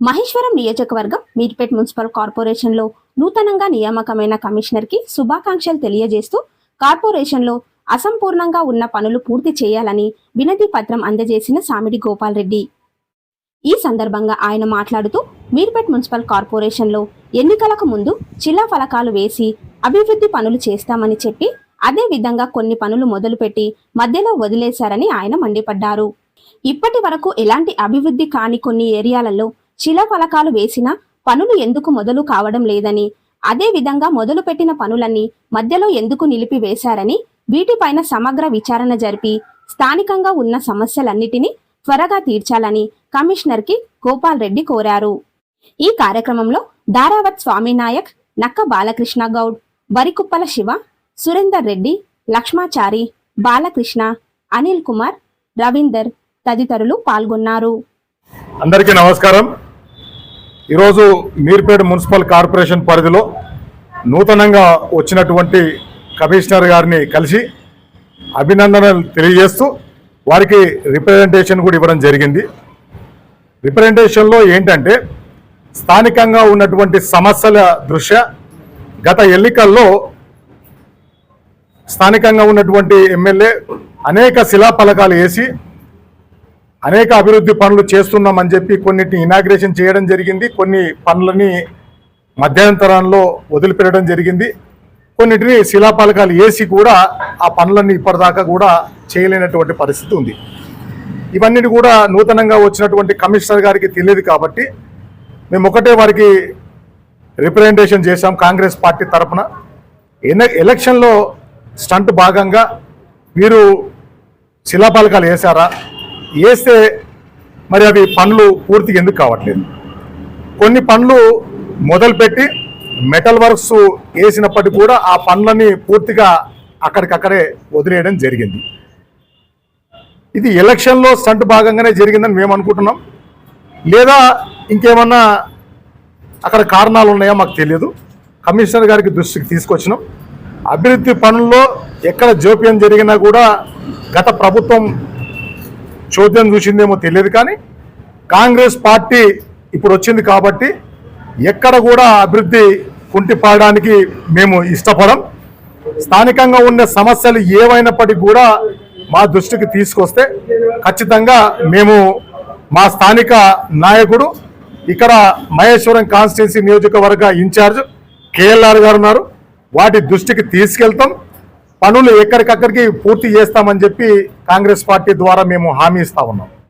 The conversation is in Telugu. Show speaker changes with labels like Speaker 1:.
Speaker 1: మహేశ్వరం నియోజకవర్గం మీర్పేట్ మున్సిపల్ కార్పొరేషన్లో నూతనంగా నియామకమైన కమిషనర్కి శుభాకాంక్షలు తెలియజేస్తూ కార్పొరేషన్లో అసంపూర్ణంగా ఉన్న పనులు పూర్తి చేయాలని వినతి పత్రం అందజేసిన సామిడి గోపాల్ రెడ్డి. ఈ సందర్భంగా ఆయన మాట్లాడుతూ మీర్పేట్ మున్సిపల్ కార్పొరేషన్లో ఎన్నికలకు ముందు చిల్లా ఫలకాలు వేసి అభివృద్ధి పనులు చేస్తామని చెప్పి అదే విధంగా కొన్ని పనులు మొదలుపెట్టి మధ్యలో వదిలేశారని ఆయన మండిపడ్డారు. ఇప్పటి వరకు ఎలాంటి అభివృద్ధి కాని కొన్ని ఏరియాలలో శిలా ఫలకాలు వేసినా పనులు ఎందుకు మొదలు కావడం లేదని అదే విధంగా మొదలుపెట్టిన పనులన్నీ మధ్యలో ఎందుకు నిలిపివేశారని వీటిపైన సమగ్ర విచారణ జరిపి స్థానికంగా ఉన్న సమస్యలన్నిటినీ త్వరగా తీర్చాలని కమిషనర్కి గోపాల్ రెడ్డి కోరారు. ఈ కార్యక్రమంలో దారావత్ స్వామినాయక్ నక్క బాలకృష్ణ గౌడ్ వరికుప్పల శివ సురేందర్ రెడ్డి లక్ష్మాచారి బాలకృష్ణ అనిల్ కుమార్ రవీందర్ తదితరులు పాల్గొన్నారు.
Speaker 2: అందరికీ నమస్కారం. ఈరోజు మీర్పేట మున్సిపల్ కార్పొరేషన్ పరిధిలో నూతనంగా వచ్చినటువంటి కమిషనర్ గారిని కలిసి అభినందనలు తెలియజేస్తూ వారికి రిప్రజెంటేషన్ కూడా ఇవ్వడం జరిగింది. రిప్రజెంటేషన్లో ఏంటంటే స్థానికంగా ఉన్నటువంటి సమస్యల దృష్ట్యా గత ఎన్నికల్లో స్థానికంగా ఉన్నటువంటి ఎమ్మెల్యే అనేక శిలాఫలకాలు వేసి అనేక అభివృద్ధి పనులు చేస్తున్నామని చెప్పి కొన్నిటిని ఇనాగ్రేషన్ చేయడం జరిగింది. కొన్ని పనులని మధ్యంతరంలో వదిలిపెట్టడం జరిగింది. కొన్నిటిని శిలాఫలకాలు వేసి కూడా ఆ పనులన్నీ ఇప్పటిదాకా కూడా చేయలేనటువంటి పరిస్థితి ఉంది. ఇవన్నీ కూడా నూతనంగా వచ్చినటువంటి కమిషనర్ గారికి తెలియదు కాబట్టి మేము ఒకటే వారికి రిప్రజెంటేషన్ చేశాం కాంగ్రెస్ పార్టీ తరఫున ఎన- ఎలక్షన్లో స్టంట్ భాగంగా మీరు శిలాఫలకాలు వేశారా? వేస్తే మరి అవి పనులు పూర్తిగా ఎందుకు కావట్లేదు? కొన్ని పనులు మొదలుపెట్టి మెటల్ వర్క్స్ వేసినప్పటికీ కూడా ఆ పనులని పూర్తిగా అక్కడికక్కడే వదిలేయడం జరిగింది. ఇది ఎలక్షన్లో స్టంట్ భాగంగానే జరిగిందని మేము అనుకుంటున్నాం. లేదా ఇంకేమన్నా అక్కడ కారణాలు ఉన్నాయో మాకు తెలియదు. కమిషనర్ గారికి దృష్టికి తీసుకొచ్చినాం. అభివృద్ధి పనుల్లో ఎక్కడ జోప్యం జరిగినా కూడా గత ప్రభుత్వం చోద్యం చూసిందేమో తెలియదు కానీ కాంగ్రెస్ పార్టీ ఇప్పుడు వచ్చింది కాబట్టి ఎక్కడ కూడా అభివృద్ధి కుంటిపడడానికి మేము ఇష్టపడం. స్థానికంగా ఉన్న సమస్యలు ఏవైనప్పటికీ కూడా మా దృష్టికి తీసుకొస్తే ఖచ్చితంగా మేము మా స్థానిక నాయకుడు ఇక్కడ మహేశ్వరం కాన్స్టిట్యున్సీ నియోజకవర్గ ఇన్ఛార్జ్ కేఎల్ఆర్ గారు ఉన్నారు. వాటి దృష్టికి తీసుకెళ్తాం. పనులు ఎక్కడికక్కడికి పూర్తి చేస్తామని చెప్పి కాంగ్రెస్ పార్టీ ద్వారా మేము హామీ ఇస్తా ఉన్నాం.